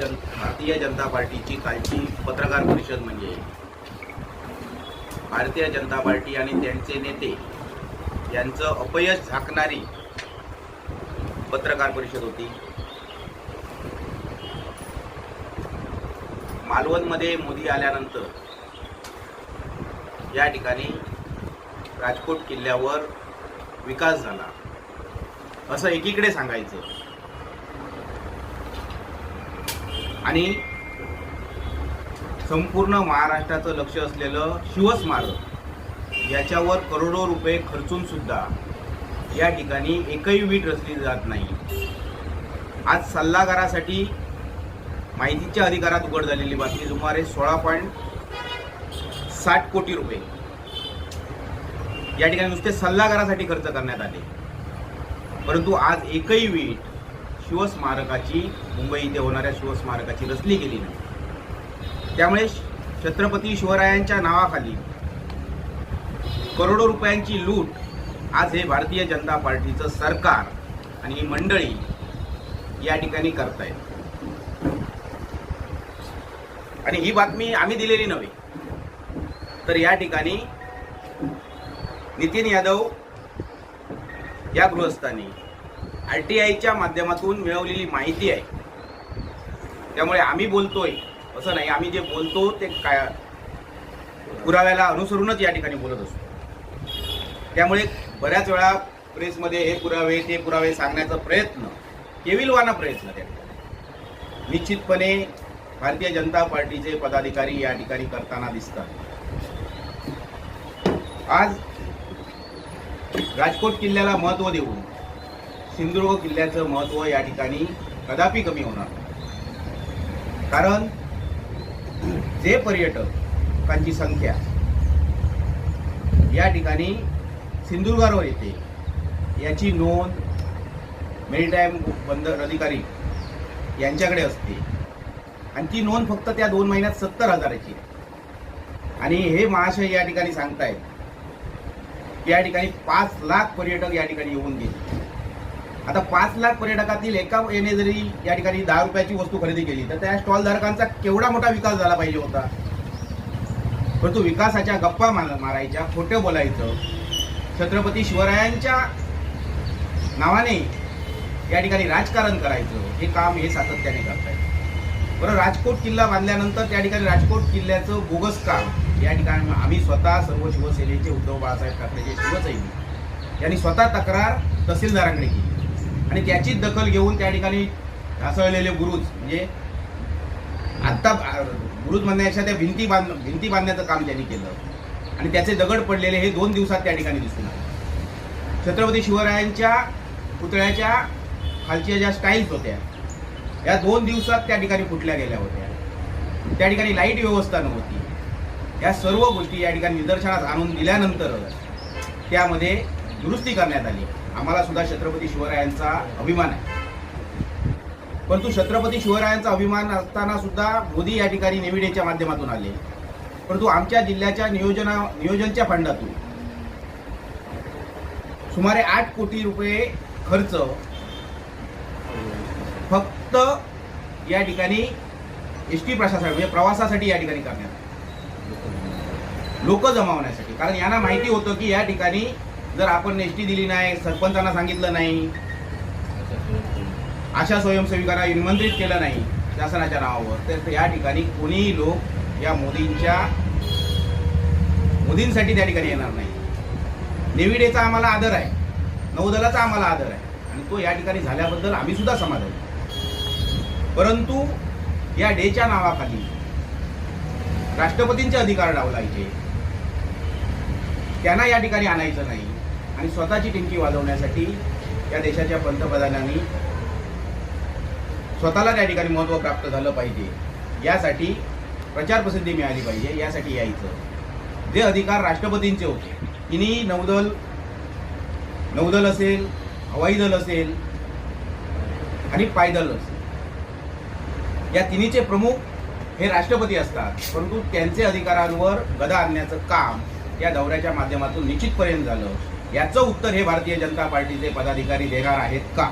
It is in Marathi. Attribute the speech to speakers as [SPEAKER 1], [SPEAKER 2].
[SPEAKER 1] जन भारतीय जनता पार्टीची कालची पत्रकार परिषद म्हणजे. भारतीय जनता पार्टी आणि त्यांचे नेते यांचं अपयश झाकणारी पत्रकार परिषद होती. मालवणमध्ये मोदी आल्यानंतर या ठिकाणी राजकोट किल्ल्यावर विकास झाला. असं एकीकडे सांगायचं आणि संपूर्ण महाराष्ट्राचं लक्ष असलेलं शिवस्मारक याच्यावर करोडो रुपये खर्चूनसुद्धा या ठिकाणी एकही वीट रचली जात नाही. आज सल्लागारासाठी माहितीच्या अधिकारात उघड झालेली बातमी सुमारे सोळा पॉईंट साठ कोटी रुपये. या ठिकाणी नुसते सल्लागारासाठी खर्च करण्यात आले. परंतु आज एकही वीट शिवस्मारकाची मुंबई इथे होणाऱ्या शिवस्मारकाची रचली गेली नाही. त्यामुळे छत्रपती शिवरायांच्या नावाखाली करोडो रुपयांची लूट आज हे भारतीय जनता पार्टीचं सरकार आणि ही मंडळी या ठिकाणी करतायत. आणि ही बातमी आम्ही दिलेली नव्हे. तर या ठिकाणी नितीन यादव या गृहस्थांनी आर टी आयच्या माध्यमातून मिळवलेली माहिती आहे. त्यामुळे आम्ही बोलतोय. असं नाही आम्ही जे बोलतो ते काय पुराव्याला अनुसरूनच या ठिकाणी बोलत असतो. त्यामुळे बऱ्याच वेळा प्रेसमध्ये हे पुरावे ते पुरावे सांगण्याचा प्रयत्न केविलवाना प्रयत्न त्या ठिकाणी. निश्चितपणे भारतीय जनता पार्टीचे पदाधिकारी या ठिकाणी करताना दिसतात. आज राजकोट किल्ल्याला महत्त्व देऊन सिंधुदुर्ग किल्ल्याचं महत्त्व या ठिकाणी कदापि कमी होणार कारण जे पर्यटकांची संख्या या ठिकाणी सिंधुदुर्गावर येते याची नोंद मेरीटाईम बंदर अधिकारी यांच्याकडे असते. आणि ती नोंद फक्त त्या दोन महिन्यात सत्तर हजाराची आणि हे महाशय या ठिकाणी सांगतायत की या ठिकाणी पाच लाख पर्यटक या ठिकाणी येऊन गेले. आता पाच लाख पर्यटकातील एका येणे जरी या ठिकाणी दहा रुपयाची वस्तू खरेदी केली तर त्या स्टॉल धारकांचा केवढा मोठा विकास झाला पाहिजे होता? परंतु विकासाच्या गप्पा मार- मारायच्या खोटे बोलायचं छत्रपती शिवरायांच्या नावाने या ठिकाणी राजकारण करायचं हे काम हे सातत्याने करतायत. बरं राजकोट किल्ला बांधल्यानंतर त्या ठिकाणी राजकोट किल्ल्याचं बोगस काम या ठिकाणी आम्ही स्वतः सर्व शिवसेनेचे उद्धव बाळासाहेब ठाकरेचे शिवसैनिक यांनी स्वतः तक्रार तहसीलदारांकडे केली. आणि त्याचीच दखल घेऊन त्या ठिकाणी ढासळलेले गुरुज म्हणजे आत्ता गुरुज म्हणण्याच्या त्या भिंती बांध भिंती बांधण्याचं काम त्यांनी केलं. आणि त्याचे दगड पडलेले हे दोन दिवसात त्या ठिकाणी दिसून आले. छत्रपती शिवरायांच्या पुतळ्याच्या खालच्या ज्या स्टाईल्स होत्या या दोन दिवसात त्या ठिकाणी फुटल्या गेल्या होत्या. त्या ठिकाणी लाइट व्यवस्था नव्हती. या सर्व गोष्टी या ठिकाणी निदर्शनास आणून दिल्यानंतर त्यामध्ये दुरुस्ती करण्यात आली. आम्हाला सुद्धा छत्रपती शिवरायांचा अभिमान आहे. परंतु छत्रपती शिवरायांचा अभिमान असताना सुद्धा मोदी या ठिकाणी निविडेच्या माध्यमातून आले. परंतु आमच्या जिल्ह्याच्या नियोजना नियोजनच्या फंडातून सुमारे आठ कोटी रुपये खर्च फक्त या ठिकाणी एस टी प्रशासन म्हणजे प्रवासासाठी या ठिकाणी करण्यात लोक जमावण्यासाठी कारण यांना माहिती होतं की या ठिकाणी जर आपण एस टी दिली नाही सरपंचांना सांगितलं नाही अशा स्वयंसेविकांना निमंत्रित केलं नाही शासनाच्या नावावर तर या ठिकाणी कोणीही लोक या मोदींच्या मोदींसाठी त्या ठिकाणी येणार नाही. नेविडेचा आम्हाला आदर आहे नौदलाचा आम्हाला आदर आहे आणि तो या ठिकाणी झाल्याबद्दल आम्ही सुद्धा समाधानी परंतु या डेच्या नावाखाली राष्ट्रपतींचे अधिकार डावलायचे त्यांना या ठिकाणी आणायचं नाही. आणि स्वतःची टिंकी वाजवण्यासाठी या देशाच्या पंतप्रधानांनी स्वतःला त्या ठिकाणी महत्त्व प्राप्त झालं पाहिजे. यासाठी प्रचार प्रसिद्धी मिळाली पाहिजे. यासाठी यायचं. जे अधिकार राष्ट्रपतींचे होते. तिन्ही नौदल नौदल असेल हवाई दल असेल आणि पायदल असेल. या तिन्हीचे प्रमुख हे राष्ट्रपती असतात. परंतु त्यांचे अधिकारांवर गदा आणण्याचं काम या दौऱ्याच्या माध्यमातून निश्चितपर्यंत झालं. याचं उत्तर हे भारतीय जनता पार्टीचे पदाधिकारी देणार आहेत का?